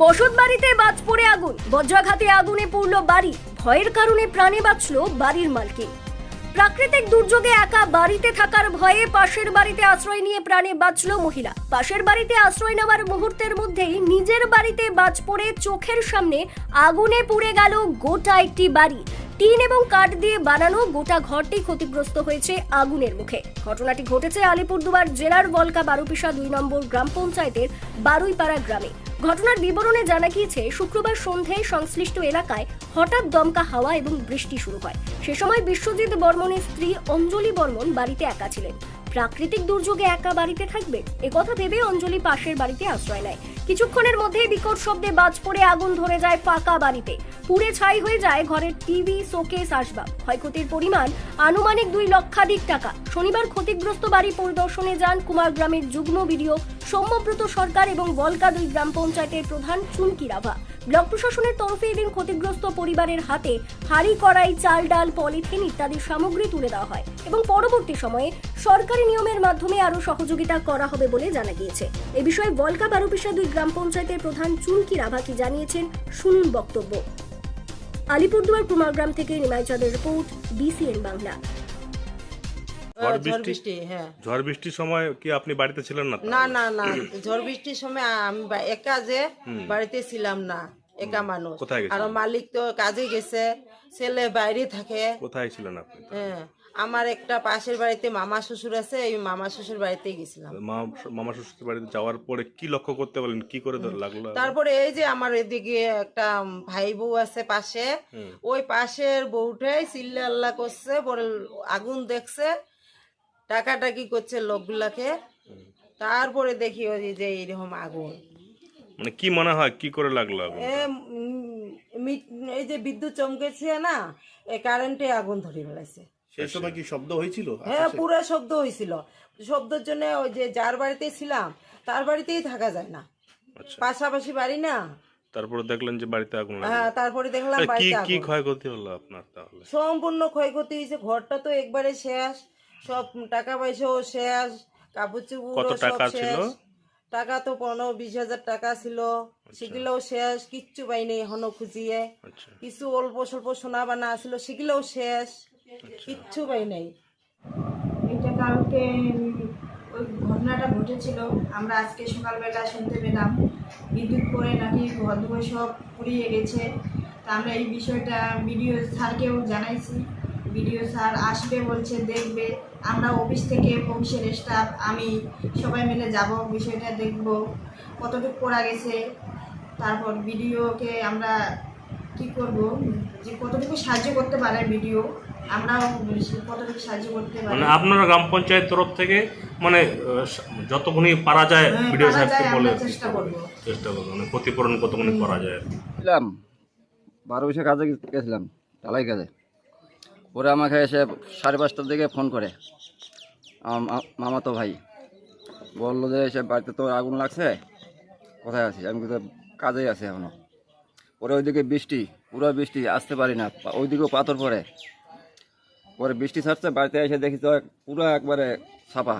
বসত বাড়িতে বাজ পড়ে আগুন। বজ্রাঘাতে আগুনে পড়ল বাড়ি। ভয়ের কারণে প্রাণে বাঁচল বাড়ির মালকিন প্রাকৃতিক দুর্যোগে একা বাড়িতে থাকার ভয়ে পাশের বাড়িতে আশ্রয় নিয়ে প্রাণে বাঁচল মহিলা। পাশের বাড়িতে আশ্রয় নেওয়ার মুহূর্তের মধ্যেই নিজের বাড়িতে বাজ পড়ে চোখের সামনে আগুনে পুড়ে গেল গোটা একটি বাড়ি। টিন এবং কাঠ দিয়ে বানানো গোটা ঘরটি ক্ষতিগ্রস্ত হয়েছে আগুনের মুখে। ঘটনাটি ঘটেছে আলিপুরদুয়ার জেলার বলকা বারুপিসা দুই নম্বর গ্রাম পঞ্চায়েতের বারুইপাড়া গ্রামে। ঘটনার বিবরণে জানা গিয়েছে, শুক্রবার সন্ধ্যায় সংশ্লিষ্ট এলাকায় হঠাৎ দমকা হাওয়া এবং বৃষ্টি শুরু হয়। সে সময় বিশ্বজিৎ বর্মনের স্ত্রী অঞ্জলি বর্মন বাড়িতে একা ছিলেন। প্রাকৃতিক দুর্যোগে একা বাড়িতে থাকবে? একথা ভেবে অঞ্জলি পাশের বাড়িতে আশ্রয় নেয়। কিছুক্ষণের মধ্যেই বিকট শব্দে বাজ পড়ে আগুন ধরে যায় ফাঁকা বাড়িতে। পুড়ে ছাই হয়ে যায় ঘরের টিভি, শোকেস, আসবাব। ক্ষয়ক্ষতির পরিমাণ আনুমানিক দুই লক্ষাধিক টাকা। শনিবার ক্ষতিগ্রস্ত বাড়ি পরিদর্শনে যান কুমারগ্রামের যুগ্ম বিডিও, সৌম্যব্রত সরকার এবং বলকা দুই গ্রাম পঞ্চায়েতের প্রধান চুনকি রাভা। ব্লক প্রশাসনের তরফে এদিন ক্ষতিগ্রস্ত পরিবারের হাতে হাঁড়ি, কড়াই, চাল, ডাল, পলিথিন ইত্যাদি সামগ্রী তুলে দেওয়া হয় এবং পরবর্তী সময়ে সরকারি নিয়মের মাধ্যমে আরও সহযোগিতা করা হবে বলে জানা গিয়েছে। এ বিষয়ে বলকা বারুপিসা দুই গ্রাম পঞ্চায়েতের প্রধান চুলকি রাভা কি জানিয়েছেন শুনুন বক্তব্য। আলিপুরদুয়ার কুমারগ্রাম থেকে নিমাই চাঁদের রিপোর্ট, বিসিএন বাংলা। ঝড় বৃষ্টি? হ্যাঁ। ঝড় বৃষ্টির সময় কি আপনি বাড়িতে ছিলেন না? না না না। ঝড় বৃষ্টির সময় আমি বা- একা যে বাড়িতে ছিলাম না একা মানুষ। কোথায় গেছিলেন? আর মালিক তো কাজে গেছে ছেলে বাইরে থাকে। কোথায় ছিলেন আপনি হ্যাঁ আমার একটা পাশের বাড়িতে মামা শ্বশুর আছে এই মামা শ্বশুর বাড়িতেই গেছিলাম। মা মামা শ্বশুর বাড়িতে যাওয়ার পরে কি লক্ষ্য করতে পারলেন? কি করে ধর- লাগল? তারপরে এই যে আমার এদিকে একটা ভাই বউ আছে পাশে ওই পাশের বউটাই চিল্লা আল্লাহ করছে পরে আগুন দেখছে টাকাটাকি করছে লোকগুলাকে? তারপরে দেখি ওই যে এইরকম আগুন। মানে কি মনে হয় কি করে লাগল আগুন এই যে বিদ্যুৎ চমকেছে না এই কারেন্টে আগুন ধরে ফেলাইছে। সেই সময় কি শব্দ হয়েছিল হ্যাঁ পুরো শব্দ হয়েছিল। শব্দের জন্য ওই যে যার বাড়িতে ছিলাম তার বাড়িতেই থাকা যায় না। আচ্ছা। পাশাপাশি বাড়ি না। তারপরে দেখলেন যে বাড়িতে আগুন হ্যাঁ তারপরে দেখলাম তা কি বাড়িতে কি ক্ষয়ক্ষতি হলো আপনার তাহলে? সম্পূর্ণ ক্ষয়ক্ষতি হয়েছে। ঘরটা তো একবারে শেষ। সব টাকা পয়সাও শেষ কাপড় চুপড় সব শেষ। ছিল? টাকা তো পনেরো বিশ হাজার টাকা ছিল। সেগুলোও শেষ কিচ্ছু পাইনি এখনও খুঁজিয়ে। আচ্ছা। কিছু অল্প স্বল্প সোনা বানা ছিল সেগুলোও শেষ। কিচ্ছু পাই নাই এটা কালকে ওই ঘটনাটা ঘটেছিল। আমরা আজকে সকালবেলা শুনতে পেলাম। বিদ্যুৎ পড়ে নাকি ঘর সব পুড়িয়ে গেছে। তা আমরা এই বিষয়টা বিডিও স্যারকেও জানাইছি। বিডিও স্যার আসবে বলছে দেখবে আমরা অফিস থেকে অফিসের স্টাফ আমি সবাই মিলে যাব বিষয়টা দেখব কতটুকু পড়া গেছে তারপর ভিডিওকে আমরা কি করব যে কতটুকু সাহায্য করতে পারে ভিডিও আমরাও কতটুকু সাহায্য করতে পারি। মানে আপনারা গ্রাম পঞ্চায়েত তরফ থেকে মানে আহ, যতক্ষণই পারা যায় হ্যাঁ, ভিডিও সাহেবকে বলে চেষ্টা করব। চেষ্টা করব মানে ক্ষতিপূরণ কতক্ষণই করা যায়। আর ছিলাম বারো বছর কাজে গেছিলাম ঢালাই কাজে। পরে আমাকে এসে সাড়ে পাঁচটার দিকে ফোন করে। মামাতো ভাই। বলল যে এসে বাড়িতে তো আগুন লাগছে? কোথায় আছি আমি তো কাজেই আছি এখনও পরে ওইদিকে বৃষ্টি, পুরো বৃষ্টি, আসতে পারি না। ওইদিকেও পাথর পরে পরে বৃষ্টি ছাড়ছে, বাড়িতে এসে দেখি তো পুরো একবারে ছাপা।